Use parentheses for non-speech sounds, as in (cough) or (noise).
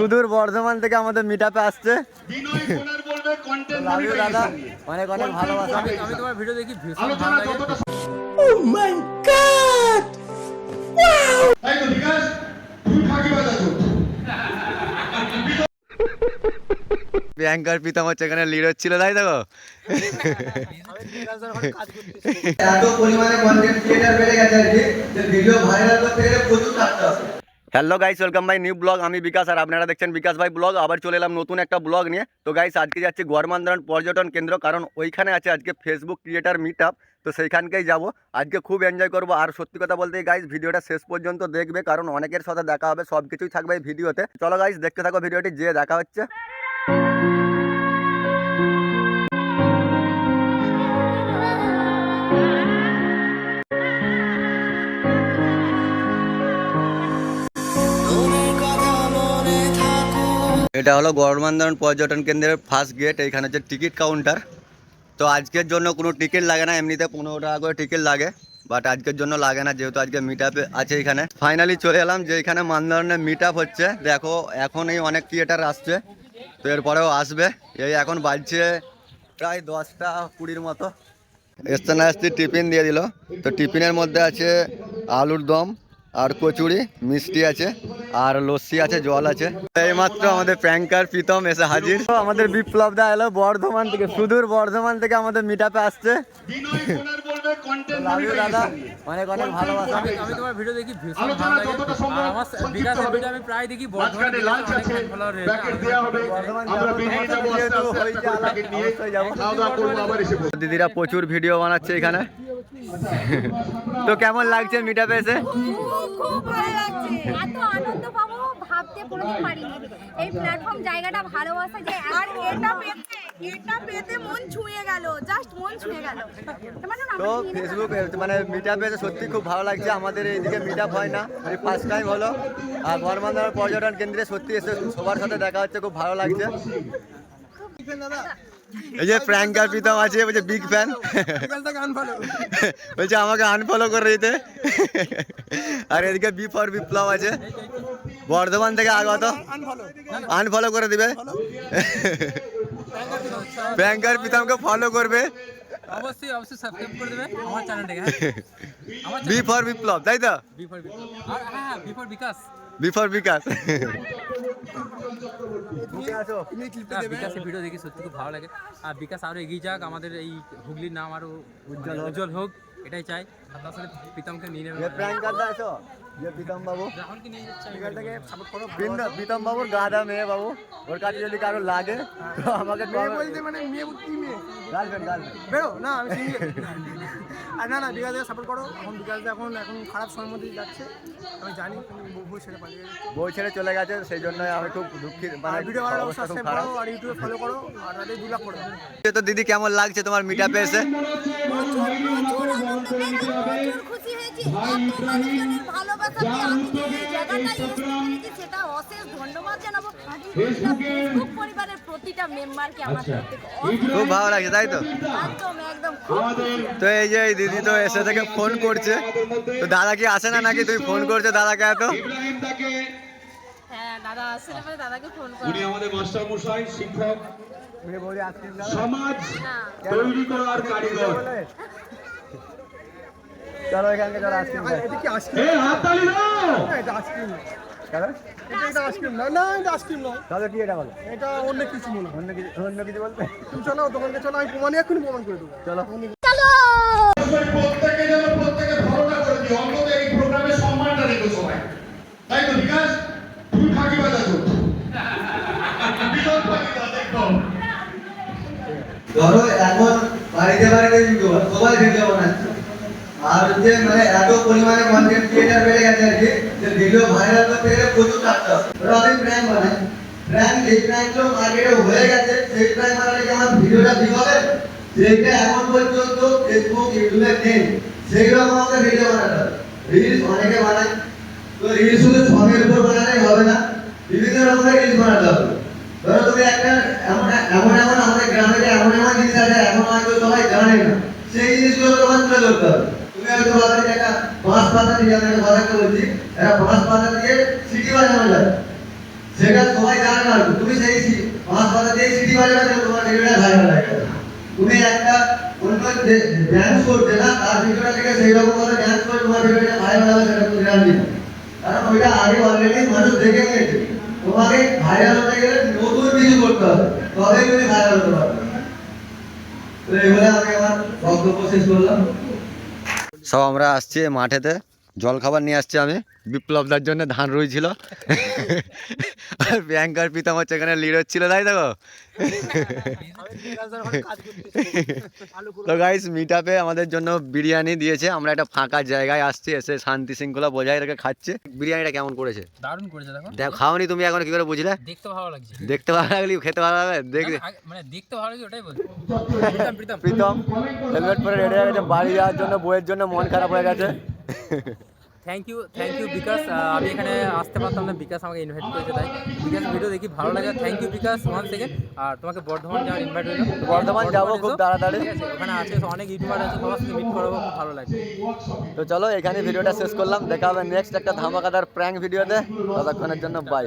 সুদূর বর্ধমান থেকে আমাদের মিট আপে আসছে। দাদা। অনেক অনেক ভালোবাসা। আমি তোমার ভিডিও দেখি ভীষণ আলোচনা ভালো লাগে। যতটা (laughs) তাই তো বিকাশ তুমি ফাঁকি বাজাচ্ছ প্রিয়াঙ্কার প্রীতম হচ্ছে এখানে লিড হচ্ছিল তাই দেখো এত পরিমাণে কন্টেন্ট ক্রিয়েটার বেড়ে গেছে আর কি যে ভিডিও ভাইরাল করতে গেলে প্রচুর হবে। Hello guys welcome by new blog আমি বিকাশ আর আপনারা দেখছেন বিকাশ ভাই ব্লগ আবার চলে এলাম নতুন একটা ব্লগ নিয়ে। তো গাইস আজকে যাচ্ছি গড়মান্দারণ পর্যটন কেন্দ্র, কারণ ওইখানে আছে আজকে ফেসবুক ক্রিয়েটার মিট আপ তো সেইখানকেই যাব। আজকে খুব এনজয় করব। আর সত্যি কথা বলতে গাইস ভিডিওটা শেষ পর্যন্ত দেখবে, কারণ অনেকের সাথে দেখা হবে সব কিছুই থাকবে এই ভিডিওতে চলো গাইস দেখতে থাকো ভিডিওটি যে দেখা হচ্ছে। এটা হলো গড়মান্দারণ পর্যটন কেন্দ্রের ফার্স্ট গেট এইখানে হচ্ছে টিকিট কাউন্টার তো আজকের জন্য কোনো টিকিট লাগে না, এমনিতে পনেরো টাকা করে টিকিট লাগে বাট আজকের জন্য লাগে না, যেহেতু আজকে মিট আছে এখানে। ফাইনালি চলে এলাম, যে এখানে মান্দারণে মিট হচ্ছে। দেখো, এখন এই অনেক থিয়েটার আসছে, তো এরপরেও আসবে। এই এখন বাজছে প্রায় দশটা কুড়ির মতো। এসতে না আসতে টিফিন দিয়ে দিল। তো টিফিনের মধ্যে আছে আলুর দম আর কচুরি মিষ্টি আছে আর লস্যি আছে জল আছে। এইমাত্র আমাদের প্র্যাঙ্কার প্রীতম এসে হাজির। তো আমাদের বিপ্লব দা এলো বর্ধমান থেকে সুদূর বর্ধমান থেকে আমাদের মিট আপে আসছে। দাদা অনেক অনেক ভালোবাসা। আমি আমি তোমার ভিডিও দেখি ভীষণ ভালো লাগে। যতটা সম্ভব আর আমার বিকাশের ভিডিও আমি প্রায় দেখি বর্ধমানে মাঝখানে লাঞ্চ আছে প্যাকেট দেওয়া হবে। আমরা বেরিয়ে যাব আস্তে আস্তে একটা করে প্যাকেট নিয়ে অবশ্যই যাব। খাওয়া দাওয়া করব আবার এসে পড়ব। দিদিরা প্রচুর ভিডিও বানাচ্ছে এখানে। তো কেমন লাগছে মিট আপে এসে? খুব খুব ভালো লাগছে। এত আনন্দ পাবো ভাবতে কোনোদিন পারিনি। এই প্ল্যাটফর্ম জায়গাটা ভালোবাসা যে আর এটা পেতে এটা পেতে মন ছুঁয়ে গেল জাস্ট মন ছুঁয়ে গেল। মানে তো ফেসবুক মানে মিট আপে সত্যি খুব ভালো লাগছে। আমাদের এইদিকে মিট আপ হয় না। এই ফার্স্ট টাইম হলো। আর বর্মান্দার পর্যটন কেন্দ্রে সত্যি এসে সবার সাথে দেখা হচ্ছে খুব ভালো লাগছে। এই যে প্র্যাঙ্কার প্রীতম আছে বলছে বিগ ফ্যান বলছে আমাকে আনফলো করে দিতে। আর এদিকে বি ফর বিপ্লব আছে। বর্ধমান থেকে আগত। আনফলো করে দিবে। প্র্যাঙ্কার প্রীতমকে ফলো করবে। অবশ্যই অবশ্যই সাবস্ক্রাইব করে দেবে আমার চ্যানেলটাকে হ্যাঁ। বি ফর বিপ্লব তাই তো? আর হ্যাঁ হ্যাঁ before Bikash. B for Bikash. হ্যাঁ, বিকাশের ভিডিও দেখি সত্যি খুব ভালো লাগে। আর বিকাশ আরও এগিয়ে যাক আমাদের এই হুগলির নাম আরও উজ্জ্বল উজ্জ্বল হোক এটাই চাই। আর তার সাথে প্রীতমকে নিয়ে নেবে। যে প্রীতম বাবু থেকে সাপোর্ট করো প্রীতম বাবুর গাধা মেয়ে বাবু ওর কাছে যদি কারও লাগে তো আমাকে বলতে মানে মেয়ে কি মেয়ে গার্লফ্রেন্ড গার্লফ্রেন্ড বেরো না আমি আর না না বিকাশ সাপোর্ট করো এখন বিকাশ এখন এখন খারাপ সময় মধ্যে যাচ্ছে। আমি জানি বউ ছেড়ে পালিয়ে বউ ছেড়ে চলে গেছে সেই জন্য আমি খুব দুঃখিত মানে ভিডিও ভালো লাগলে সাবস্ক্রাইব করো আর ইউটিউবে ফলো করো আর রাতে দু লাখ করো তো দিদি কেমন লাগছে তোমার মিটা আপে এসে? এই সেটা অশেষ ধন্যবাদ জানাব। পরিবারের প্রতিটা মেম্বারকে আমার অশেষ খুব ভালো লাগছে তাই তো। তো এই যে এই দিদি তো এসে থেকে ফোন করছে। তো দাদা কি আসে না নাকি? তুই ফোন করছে দাদাকে এত? ইব্রাহিম তাকে হ্যাঁ দাদা আসলে পরে দাদাকে ফোন করো। উনি আমাদের মাস্টার মশাই শিক্ষক সমাজ তৈরি করার কারিগর। চলো এখানকে চলো আইসক্রিম খাই এটা কি আইসক্রিম? এ হাততালি দাও! এটা আইসক্রিম না চলো এটা এটা আইসক্রিম না না এটা আইসক্রিম নয়। তাহলে কি এটা বলো? এটা অন্য কিছু মনে অন্য কিছু অন্য কিছু বলতে তুমি চলো দোকানকে চলো আমি প্রমাণ এক্ষুনি প্রমাণ করে দেবো। চলো। প্রত্যেকে যেন প্রত্যেকে করে দিও অন্তত এই প্রোগ্রামে সম্মানটা রেখো সবাই। তাই তো বিকাশ? তুমি ফাঁকি ফাঁকি বাজ একদম। ধরো এখন বাড়িতে বাড়িতে ইউটিউবার সবাই ভিডিও বানাচ্ছে। আর যে মানে এত পরিমাণে কন্টেন্ট ক্রিয়েটার বেড়ে গেছে আর কি, যে ভিডিও ভাইরাল করতে গেলে প্রচুর হবে ওরা অনেক প্র্যাঙ্ক বানায় প্র্যাঙ্ক যে প্র্যাঙ্কগুলো মার্কেটে হয়ে গেছে, সেই প্র্যাঙ্ক বানালে কি আমার ভিডিওটা ঠিক হবে? সেইটা এখন পর্যন্ত ফেসবুক ইউটিউবে নেই। সেইগুলো আমাকে ভিডিও বানাতে হবে। রিলস অনেকে বানায়। তো রিলস শুধু ছবির উপর বানালেই হবে না, বিভিন্ন রকমের রিলস বানাতে হবে। ধরো তুমি একটা এমন এমন এমন আমাদের গ্রামে এমন এমন জিনিস আছে, এখন হয়তো সবাই জানে না। সেই জিনিসগুলো তোমার তুলে ধরতে হবে। আমি একটা বলছি। একটা বাঁশ পাতা দিয়ে সিটি বাজানো যায়। সেটা সবাই জানে না, তুমি সেই সি- পাঁচ দিয়ে সিটি বাজাবে তো তোমার ভিডিওটা ভাইরাল তোমাকে ভাইরাল হতে গেলে তুমি ভাইরাল হতে তো এবারে আমি আমার বক্তব্য শেষ করলাম। সব আমরা আসছি মাঠেতে। জল খাবার নিয়ে আসছি আমি। বিপ্লবদার জন্য ধান রয়েছিল (laughs) ব্যাংকার পিতাম হচ্ছে এখানে লিড হচ্ছিল তাই দেখো তো গাইস মিট আপে আমাদের জন্য বিরিয়ানি দিয়েছে আমরা একটা ফাঁকা জায়গায় আসছি এসে শান্তি শৃঙ্খলা বজায় রেখে খাচ্ছে। বিরিয়ানিটা কেমন করেছে? দারুণ করেছে দেখো। দেখো খাওনি তুমি এখন কি করে বুঝলে? দেখতে ভালো লাগছে। দেখতে ভালো লাগলি খেতে ভালো লাগবে? দেখতে মানে দেখতে ভালো লাগছে ওটাই বলছি। প্রীতম প্রীতম। প্রীতম হেলমেট পরে রেডি হয়ে গেছে বাড়ি যাওয়ার জন্য বইয়ের জন্য মন খারাপ হয়ে গেছে। Thank you thank you Bikash আমি এখানে আসতে পারতাম না। বিকাশ আমাকে ইনভাইট করেছে তাই বিকাশ ভিডিও দেখি ভালো লাগে। Thank you Bikash one second আর তোমাকে বর্ধমান যাওয়ার ইনভাইট হইল বর্ধমান যাব খুব। তাড়াতাড়ি। ওখানে আছে অনেক ইউটিউবার আছে সবার সাথে মিট করব খুব ভালো লাগবে। তো চলো এখানে ভিডিওটা শেষ করলাম। দেখা হবে নেক্সট একটা ধামাকাদার প্র্যাঙ্ক ভিডিওতে ততক্ষণের জন্য বাই